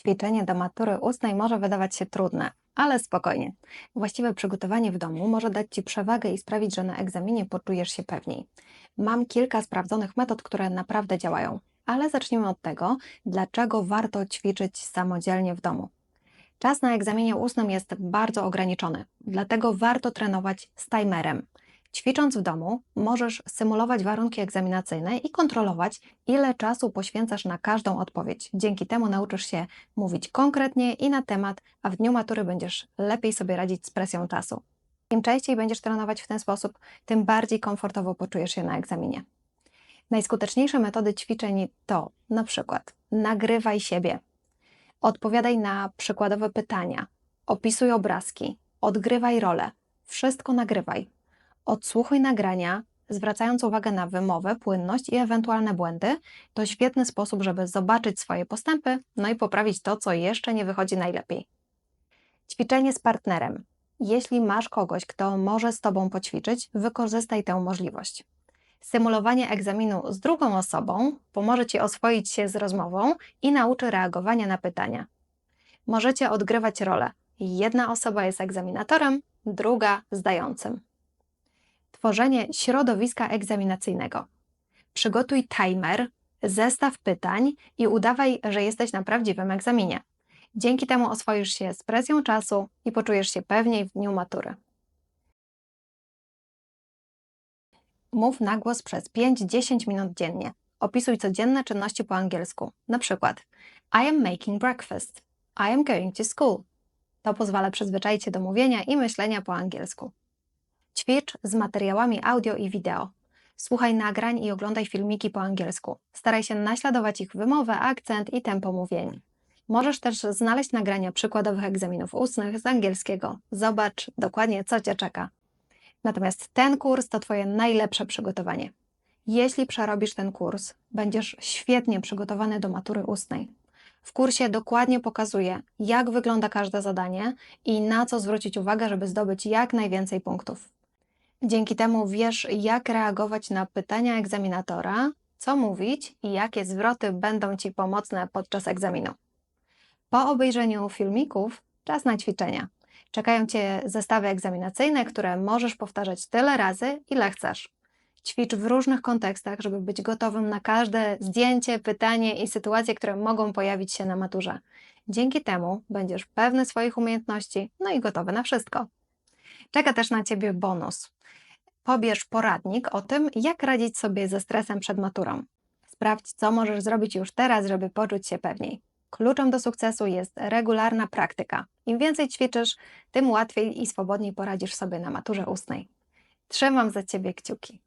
Ćwiczenie do matury ustnej może wydawać się trudne, ale spokojnie. Właściwe przygotowanie w domu może dać Ci przewagę i sprawić, że na egzaminie poczujesz się pewniej. Mam kilka sprawdzonych metod, które naprawdę działają, ale zacznijmy od tego, dlaczego warto ćwiczyć samodzielnie w domu. Czas na egzaminie ustnym jest bardzo ograniczony, dlatego warto trenować z timerem. Ćwicząc w domu, możesz symulować warunki egzaminacyjne i kontrolować, ile czasu poświęcasz na każdą odpowiedź. Dzięki temu nauczysz się mówić konkretnie i na temat, a w dniu matury będziesz lepiej sobie radzić z presją czasu. Im częściej będziesz trenować w ten sposób, tym bardziej komfortowo poczujesz się na egzaminie. Najskuteczniejsze metody ćwiczeń to na przykład nagrywaj siebie, odpowiadaj na przykładowe pytania, opisuj obrazki, odgrywaj rolę, wszystko nagrywaj. Odsłuchuj nagrania, zwracając uwagę na wymowę, płynność i ewentualne błędy. To świetny sposób, żeby zobaczyć swoje postępy, no i poprawić to, co jeszcze nie wychodzi najlepiej. Ćwiczenie z partnerem. Jeśli masz kogoś, kto może z Tobą poćwiczyć, wykorzystaj tę możliwość. Symulowanie egzaminu z drugą osobą pomoże Ci oswoić się z rozmową i nauczy reagowania na pytania. Możecie odgrywać rolę. Jedna osoba jest egzaminatorem, druga zdającym. Tworzenie środowiska egzaminacyjnego. Przygotuj timer, zestaw pytań i udawaj, że jesteś na prawdziwym egzaminie. Dzięki temu oswoisz się z presją czasu i poczujesz się pewniej w dniu matury. Mów na głos przez 5-10 minut dziennie. Opisuj codzienne czynności po angielsku. Na przykład I am making breakfast. I am going to school. To pozwala przyzwyczaić się do mówienia i myślenia po angielsku. Ćwicz z materiałami audio i wideo. Słuchaj nagrań i oglądaj filmiki po angielsku. Staraj się naśladować ich wymowę, akcent i tempo mówienia. Możesz też znaleźć nagrania przykładowych egzaminów ustnych z angielskiego. Zobacz dokładnie, co Cię czeka. Natomiast ten kurs to Twoje najlepsze przygotowanie. Jeśli przerobisz ten kurs, będziesz świetnie przygotowany do matury ustnej. W kursie dokładnie pokazuję, jak wygląda każde zadanie i na co zwrócić uwagę, żeby zdobyć jak najwięcej punktów. Dzięki temu wiesz, jak reagować na pytania egzaminatora, co mówić i jakie zwroty będą Ci pomocne podczas egzaminu. Po obejrzeniu filmików czas na ćwiczenia. Czekają Cię zestawy egzaminacyjne, które możesz powtarzać tyle razy, ile chcesz. Ćwicz w różnych kontekstach, żeby być gotowym na każde zdjęcie, pytanie i sytuacje, które mogą pojawić się na maturze. Dzięki temu będziesz pewny swoich umiejętności, no i gotowy na wszystko. Czeka też na Ciebie bonus. Pobierz poradnik o tym, jak radzić sobie ze stresem przed maturą. Sprawdź, co możesz zrobić już teraz, żeby poczuć się pewniej. Kluczem do sukcesu jest regularna praktyka. Im więcej ćwiczysz, tym łatwiej i swobodniej poradzisz sobie na maturze ustnej. Trzymam za Ciebie kciuki.